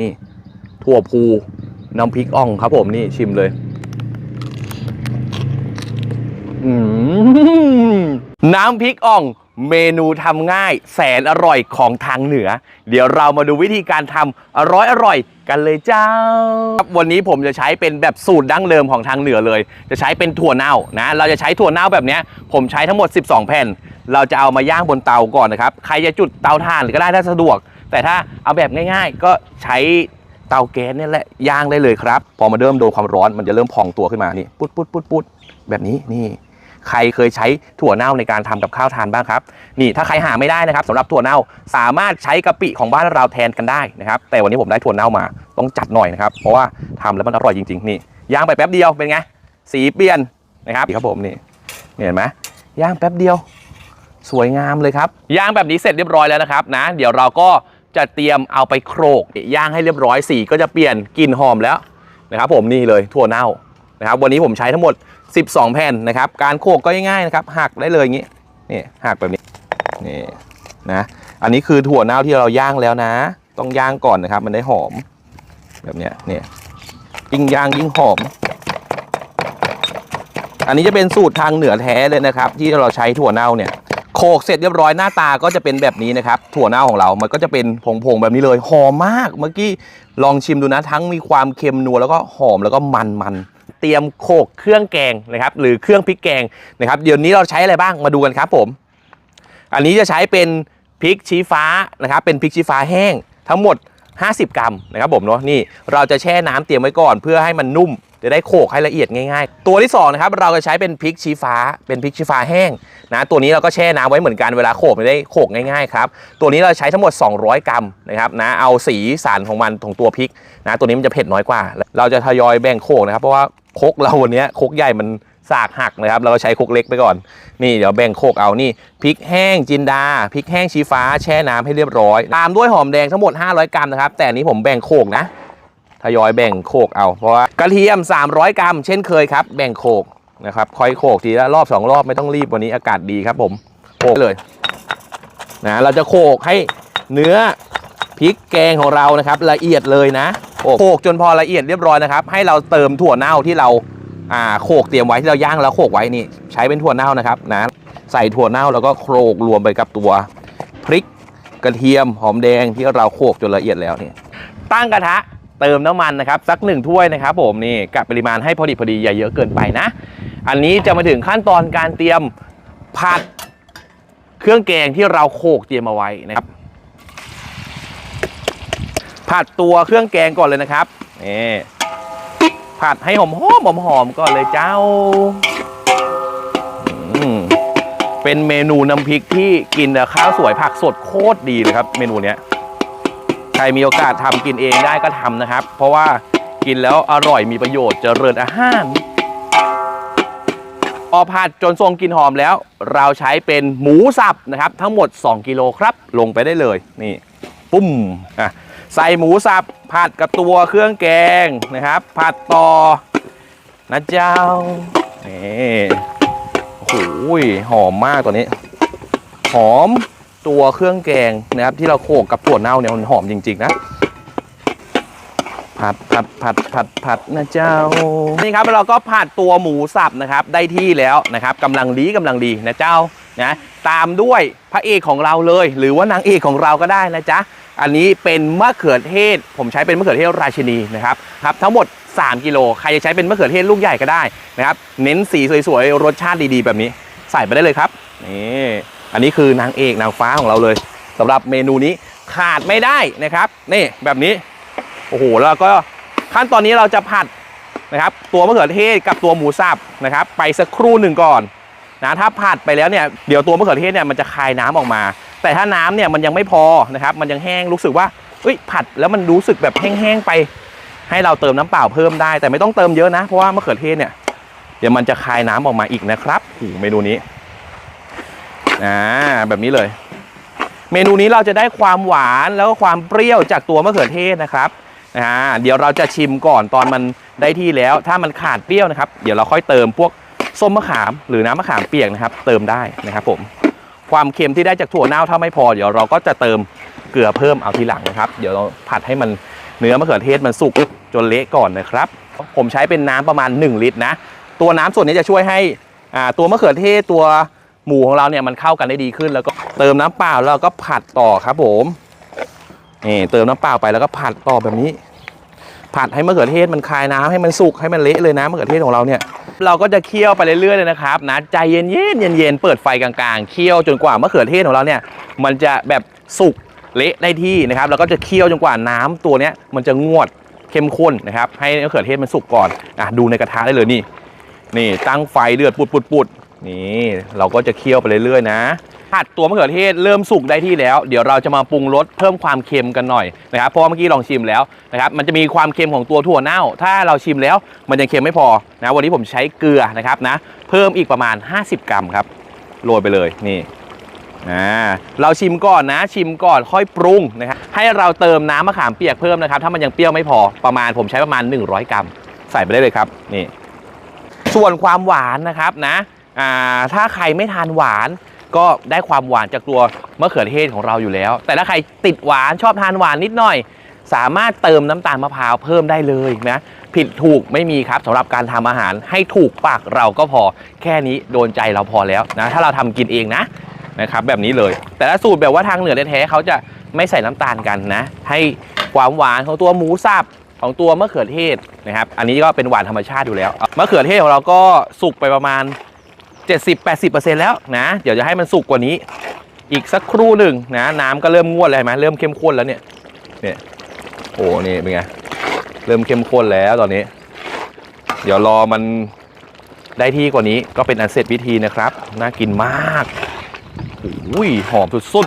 นี่ถั่วพูน้ำพริกอ่องครับผมนี่ชิมเลย น้ำพริกอ่องเมนูทำง่ายแสนอร่อยของทางเหนือ เดี๋ยวเรามาดูวิธีการทำอร่อยอร่อยๆกันเลยเจ้าครับวันนี้ผมจะใช้เป็นแบบสูตรดั้งเดิมของทางเหนือเลย จะใช้เป็นถั่วเน่านะ เราจะใช้ถั่วเน่าแบบนี้ผมใช้ทั้งหมด 12 แผ่น เราจะเอามาย่างบนเตาก่อนนะครับ ใครจะจุดเตาถ่านก็ได้ถ้าสะดวก แต่ถ้าเอาแบบง่าย ๆ ก็ใช้เตาแก๊สเนี่ยแหละย่างได้เลยครับ พอมาเริ่มโดนความร้อนมันจะเริ่มพองตัวขึ้นมานี่ปุ๊ดปุ๊ดปุ๊ดปุ๊ดแบบนี้นี่ใครเคยใช้ถั่วเน่าในการทำกับข้าวทานบ้างครับ นี่ถ้าใครหาไม่ได้นะครับสำหรับถั่วเน่าสามารถใช้กะปิของบ้านเราแทนกันได้นะครับ แต่วันนี้ผมได้ถั่วเน่ามาต้องจัดหน่อยนะครับ เพราะว่าทำแล้วมันอร่อยจริงๆนี่ย่างไปแป๊บเดียวเป็นไงสีเปลี่ยนนะครับครับผมนี่เห็นไหมย่างแป๊บเดียว สวยงามเลยครับย่างแบบนี้เสร็จเรียบร้อยแล้วนะครับนะ เดี๋ยวเราก็ จะเตรียมเอาไปโขลกย่างให้เรียบร้อยสีก็จะเปลี่ยนกลิ่นหอมแล้วนะครับ ผมนี่เลยถั่วเน่านะครับ วันนี้ผมใช้ทั้งหมด 12 แผ่นนะครับ การโขลกก็ง่ายๆนะครับหักได้เลยอย่างนี้นี่หักแบบนี้นี่นะอันนี้คือถั่วเน่าที่เราย่างแล้วนะ ต้องย่างก่อนนะครับ มันได้หอม แบบเนี้ยเนี่ยยิ่งย่างยิ่งหอม อันนี้จะเป็นสูตรทางเหนือแท้เลยนะครับ ที่เราใช้ถั่วเน่าเนี่ย กเสร็จเรียบร้อยหน้าตาก็จะเป็นแบบนี้นะครับ ถั่วเน่าของเรา มันก็จะเป็นผงๆแบบนี้เลยหอมมาก เมื่อกี้ลองชิมดูนะทั้งมีความเค็มนัวแล้วก็หอมแล้วก็มันมันๆเตรียมโขกเครื่องแกงนะครับ หรือเครื่องพริกแกงนะครับเดี๋ยวนี้เราใช้อะไรบ้างมาดูกันครับผม อันนี้จะใช้เป็นพริกชี้ฟ้านะครับ เป็นพริกชี้ฟ้าแห้งทั้งหมด 50 กรัมนะครับผมเนาะนี่เราจะแช่น้ำเตรียมไว้ก่อน เพื่อให้มันนุ่ม จะได้โขกให้ละเอียดง่ายๆ ตัวที่สองนะครับเราจะใช้เป็นพริกชี้ฟ้า เป็นพริกชี้ฟ้าแห้งนะตัวนี้เราก็แช่น้ำไว้เหมือนกันเวลาโขกไม่ได้โขกง่ายๆครับตัวนี้เราใช้ทั้งหมด 200 กรัมนะครับนะเอาสีสันของมันของตัวพริกนะตัวนี้มันจะเผ็ดน้อยกว่า เราจะทยอยแบ่งโขกนะครับเพราะว่าโคกเราวันนี้โคกใหญ่มันสากหักนะครับเราก็ใช้โคกเล็กไปก่อน นี่เดี๋ยวแบ่งโขกเอานี่พริกแห้งจินดาพริกแห้งชี้ฟ้าแช่น้ำให้เรียบร้อย ตามด้วยหอมแดงทั้งหมด 500 กรัมนะครับแต่นี้ผมแบ่งโขกนะ ทยอยแบ่งโขกเอา เพราะว่ากระเทียม 300 กรัม เช่นเคยครับ แบ่งโขกนะครับคอยโขกทีละรอบสองรอบไม่ต้องรีบวันนี้อากาศดีครับผมโขกเลยนะเราจะโขกให้เนื้อพริกแกงของเรานะครับ ละเอียดเลยนะโขกจนพอละเอียดเรียบร้อยนะครับ ให้เราเติมถั่วเน่าที่เราอ่าโขกเตรียมไว้ที่เราย่างแล้วโขกไว้นี่ ใช้เป็นถั่วเน่านะครับนะใส่ถั่วเน่าแล้วก็โขลกรวมไปกับตัวพริกกระเทียมหอมแดงที่เราโขกจนละเอียดแล้วเนี่ยตั้งกระทะ เติมน้ำมันนะครับสักหนึ่งถ้วยนะครับผมนี่กับปริมาณให้พอดีพอดีอย่าเยอะเกินไปนะ อันนี้จะมาถึงขั้นตอนการเตรียมผัดเครื่องแกงที่เราโขกเตรียมเอาไว้นะครับ ผัดตัวเครื่องแกงก่อนเลยนะครับนี่ผัดให้หอมหอมหอมก่อนเลยเจ้าเป็นเมนูน้ำพริกที่กินข้าวสวยผักสดโคตรดีเลยครับ เมนูเนี้ย ใครมีโอกาสทำกินเองได้ก็ทำนะครับ เพราะว่ากินแล้วอร่อยมีประโยชน์เจริญอาหารพอผัดจนทรงกลิ่นหอมแล้ว เราใช้เป็นหมูสับนะครับ ทั้งหมด 2 กิโลครับ ลงไปได้เลยนี่ปุ้มอะใส่หมูสับผัดกับตัวเครื่องแกงนะครับ ผัดต่อนะเจ้านี่โอ้โหหอมมากตัวนี้ หอม ตัวเครื่องแกงนะครับที่เราโขลกกับถั่วเน่าเนี่ยมันหอมจริง ๆ นะ ผัดผัดผัดผัดผัดนะเจ้า นี่ครับเราก็ผัดตัวหมูสับนะครับได้ที่แล้วนะครับกำลังดีกำลังดีนะเจ้านะตามด้วยพระเอกของเราเลย หรือว่านางเอกของเราก็ได้นะจ๊ะอันนี้เป็นมะเขือเทศ ผมใช้เป็นมะเขือเทศราชินีนะครับครับทั้งหมด 3 กิโลใครจะใช้เป็นมะเขือเทศลูกใหญ่ก็ได้นะครับ เน้นสีสวยๆ รสชาติดีๆ แบบนี้ ใส่ไปได้เลยครับนี่ อันนี้คือนางเอกนางฟ้าของเราเลยสำหรับเมนูนี้ขาดไม่ได้นะครับนี่แบบนี้โอ้โหแล้วก็ขั้นตอนนี้เราจะผัดนะครับ ตัวมะเขือเทศกับตัวหมูสับนะครับ ไปสักครู่หนึ่งก่อนนะถ้าผัดไปแล้วเนี่ยเดี๋ยวตัวมะเขือเทศเนี่ยมันจะคายน้ำออกมา แต่ถ้าน้ำเนี่ยมันยังไม่พอนะครับ มันยังแห้งรู้สึกว่าเอ้ยผัดแล้วมันรู้สึกแบบแห้งๆไป ให้เราเติมน้ำเปล่าเพิ่มได้ แต่ไม่ต้องเติมเยอะนะเพราะว่ามะเขือเทศเนี่ยเดี๋ยวมันจะคายน้ำออกมาอีกนะครับเมนูนี้ อ่าแบบนี้เลย เมนูนี้เราจะได้ความหวานแล้วก็ความเปรี้ยวจากตัวมะเขือเทศนะครับอ่าเดี๋ยวเราจะชิมก่อนตอนมันได้ที่แล้ว ถ้ามันขาดเปรี้ยวนะครับ เดี๋ยวเราค่อยเติมพวกส้มมะขามหรือน้ำมะขามเปียกนะครับ เติมได้นะครับผมความเค็มที่ได้จากถั่วเน่าถ้าไม่พอเดี๋ยวเราก็จะเติมเกลือเพิ่มเอาทีหลังนะครับ เดี๋ยวเราผัดให้มันเนื้อมะเขือเทศมันสุกจนเละก่อนนะครับ ผมใช้เป็นน้ำประมาณ 1 ลิตรนะ ตัวน้ำส่วนนี้จะช่วยให้อ่าตัวมะเขือเทศตัว หมูของเราเนี่ยมันเข้ากันได้ดีขึ้น แล้วก็เติมน้ำเปล่าแล้วก็ผัดต่อครับผมนี่เติมน้ำเปล่าไปแล้วก็ผัดต่อแบบนี้ ผัดให้มะเขือเทศมันคายน้ำให้มันสุกให้มันเละเลยนะมะเขือเทศของเราเนี่ยเราก็จะเคี่ยวไปเรื่อยๆเลยนะครับนะใจเย็นๆเย็นๆเปิดไฟกลางๆเคี่ยวจนกว่ามะเขือเทศของเราเนี่ยมันจะแบบสุกเละได้ที่นะครับแล้วก็จะเคี่ยวจนกว่าน้ำตัวเนี้ยมันจะงวดเข้มข้นนะครับให้มะเขือเทศมันสุกก่อนอะดูในกระทะได้เลยนี่นี่ตั้งไฟเดือดปุดปุดปุด นี่เราก็จะเคี่ยวไปเรื่อยๆนะผัดตัวมะเขือเทศเริ่มสุกได้ที่แล้ว เดี๋ยวเราจะมาปรุงรสเพิ่มความเค็มกันหน่อยนะครับเพราะว่าเมื่อกี้ลองชิมแล้วนะครับมันจะมีความเค็มของตัวถั่วเน่า ถ้าเราชิมแล้วมันยังเค็มไม่พอนะวันนี้ผมใช้เกลือนะครับนะเพิ่มอีกประมาณ 50 กรัมครับโรยไปเลยนี่อ่าเราชิมก่อนนะชิมก่อนค่อยปรุงนะครับให้เราเติมน้ำมะขามเปียกเพิ่มนะครับถ้ามันยังเปรี้ยวไม่พอประมาณผมใช้ประมาณ 100 กรัม ใส่ไปได้เลยครับนี่ส่วนความหวานนะครับนะ อ่าถ้าใครไม่ทานหวานก็ได้ความหวานจากตัวมะเขือเทศของเราอยู่แล้ว แต่ถ้าใครติดหวานชอบทานหวานนิดหน่อย สามารถเติมน้ำตาลมะพร้าวเพิ่มได้เลยนะผิดถูกไม่มีครับสำหรับการทำอาหารให้ถูกปากเราก็พอแค่นี้โดนใจเราพอแล้วนะถ้าเราทำกินเองนะนะครับแบบนี้เลย แต่ถ้าสูตรแบบว่าทางเหนือแท้ๆเขาจะไม่ใส่น้ำตาลกันนะ ให้ความหวานของตัวหมูสับของตัวมะเขือเทศนะครับ อันนี้ก็เป็นหวานธรรมชาติอยู่แล้วมะเขือเทศของเราก็สุกไปประมาณ 70-80%แล้วนะ เดี๋ยวจะให้มันสุกกว่านี้ อีกสักครู่หนึ่งนะน้ำก็เริ่มงวดแล้วเห็นไหมเริ่มเข้มข้นแล้วเนี่ยเนี่ยโอ้นี่เป็นไงเริ่มเข้มข้นแล้วตอนนี้ เดี๋ยวรอมันได้ที่กว่านี้ก็เป็นอันเสร็จพิธีนะครับ น่ากินมากอุ้ยหอมสุด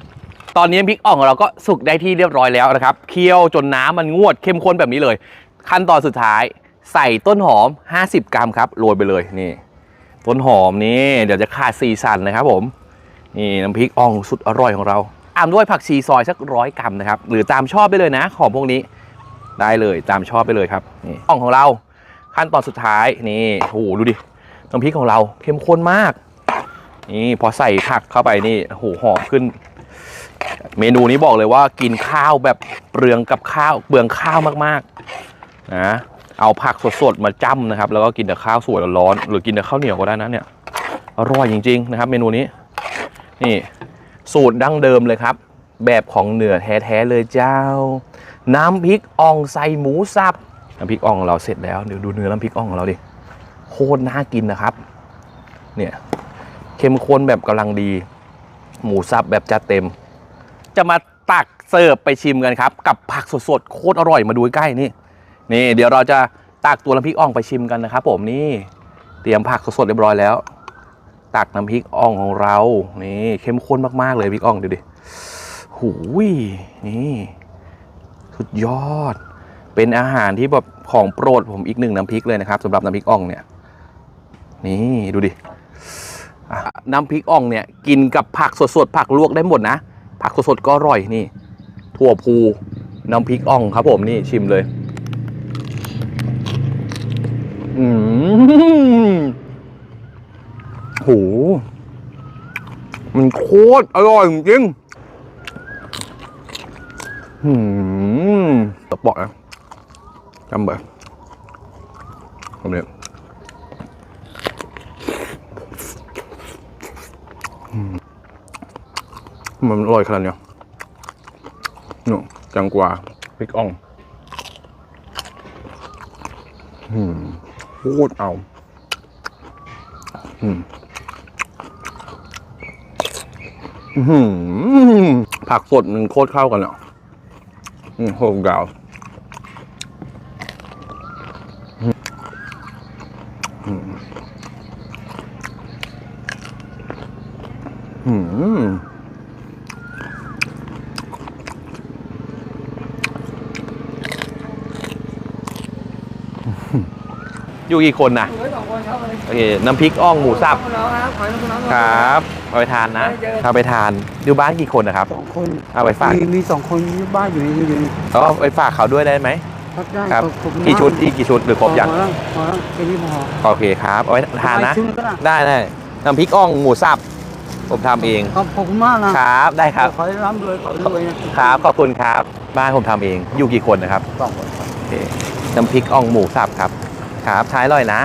ๆตอนนี้พริกอ่องของเราก็สุกได้ที่เรียบร้อยแล้วนะครับ เคี่ยวจนน้ำมันงวดเข้มข้นแบบนี้เลย ขั้นตอนสุดท้ายใส่ต้นหอม 50 กรัมครับโรยไปเลยนี่ ต้นหอมนี่เดี๋ยวจะขาดสีสันนะครับผมนี่น้ำพริกอ่องสุดอร่อยของเราตามด้วยผักชีซอยสักร้อยกรัมนะครับ หรือตามชอบไปเลยนะของพวกนี้ได้เลยตามชอบไปเลยครับนี่อ่องของเราขั้นตอนสุดท้ายนี่โอ้โหดูดิน้ำพริกของเราเข้มข้นมาก นี่พอใส่ผักเข้าไปนี่โอ้โหหอมขึ้น เมนูนี้บอกเลยว่ากินข้าวแบบเปลืองกับข้าวเปลืองข้าวมากๆนะ เอาผักสดๆมาจ้ำนะครับ แล้วก็กินแต่ข้าวสวยร้อนๆหรือกินแต่ข้าวเหนียวก็ได้นะเนี่ยอร่อยจริง ๆ นะครับ เมนูนี้นี่สูตรดั้งเดิมเลยครับ แบบของเหนือแท้ๆเลยเจ้า น้ำพริกอ่องใส่หมูสับน้ำพริกอ่องของเราเสร็จแล้วเดี๋ยวดูเนื้อน้ำพริกอ่องของเราดิโคตรน่ากินนะครับ เนี่ยเข้มข้นแบบกำลังดี หมูสับแบบจัดเต็ม จะมาตักเสิร์ฟไปชิมกันครับ กับผักสดๆโคตรอร่อยมาดูใกล้นี่ นี่เดี๋ยวเราจะตักตัวน้ำพริกอ่องไปชิมกันนะครับผมนี่เตรียมผักสดเรียบร้อยแล้ว ตักน้ำพริกอ่องของเรานี่เข้มข้นมากๆเลยพริกอ่องดูดิหูยนี่สุดยอด เป็นอาหารที่แบบของโปรดผมอีกหนึ่งน้ำพริกเลยนะครับสำหรับน้ำพริกอ่องเนี่ย นี่ดูดิน้ำพริกอ่องเนี่ยกินกับผักสดๆผักลวกได้หมดนะ ผักสดๆก็อร่อยนี่ ถั่วพูน้ำพริกอ่องครับผมนี่ชิมเลย อืมโหมันโคตรอร่อยจริงๆอืมตะปาะนะจำแบบผมเนี่ยอืมมันอร่อยขนาดเนี้ยนู่นจังกว่าพริกอ่อง อืม โคตรเอา อืมอื้อหือผักสดมันโคตรเข้ากันเนาะอืมโคตรดาวอืม อืมอยู่กี่คนนะเหลือสองคนครับวันนี้โอเคน้ำพริกอ่องหมูสับน้องครับขอให้น้องน้องครับเอาไปทานนะเอาไปทานอยู่บ้านกี่คนนะครับสองคนเอาไปฝากมีมีสองคนที่บ้านอยู่ในอยู่ในแล้วเอาไปฝากเขาด้วยได้ไหมพักได้ครับขอบคุณกี่ชุดอีกกี่ชุดหรือครบยังพอแล้วพอแล้วแค่นี้พอโอเคครับเอาไว้ทานนะไปชุดก็ได้ได้ได้น้ำพริกอ่องหมูสับผมทำเองขอบขอบคุณมากนะครับได้ครับขอให้ร่ำรวยขอให้รวยนะครับขอบคุณครับคบ้านผมทำเองอยู่กี่คนนะครับสองคนครับโอเคน้ำพริกอ่องหมูสับครับ ครับท้ายอร่อยนะ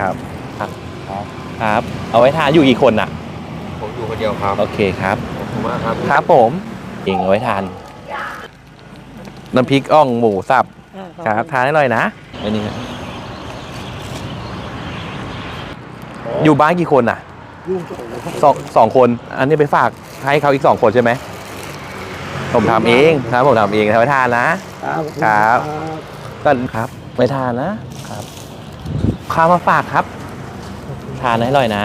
ครับครับ ครับ เอาไว้ทานอยู่กี่คนอะ ผมอยู่คนเดียวครับโอเคครับ ขอบคุณมากครับครับผมเองเอาไว้ทาน น้ำพริกอ่องหมูสับ ครับทานให้อร่อยนะอันนี้ครับอยู่บ้านกี่คนอะยุ่งโจ้สองสองคน อันนี้ไปฝากให้เขาอีกสองคนใช่ไหม ผมทำเองครับผมทำเองทำไว้ทานนะครับ ครับก็ครับไว้ทานนะครับ ข้าวมาฝากครับ ทานให้อร่อยนะ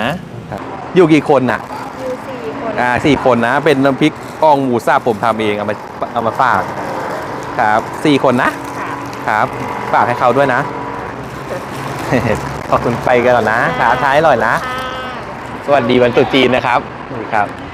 ครับอยู่กี่คนน่ะอยู่สี่คนอ่าสี่คนนะ เป็นน้ำพริกอ่องหมูสับผมทำเองเอามาเอามาฝาก ครับสี่คนนะค่ะครับ ฝากให้เขาด้วยนะขอบคุณไปกันก่อนนะครับท้ายอร่อยนะค่ะสวัสดีวันตรุษจีนนะครับสวัสดีครับ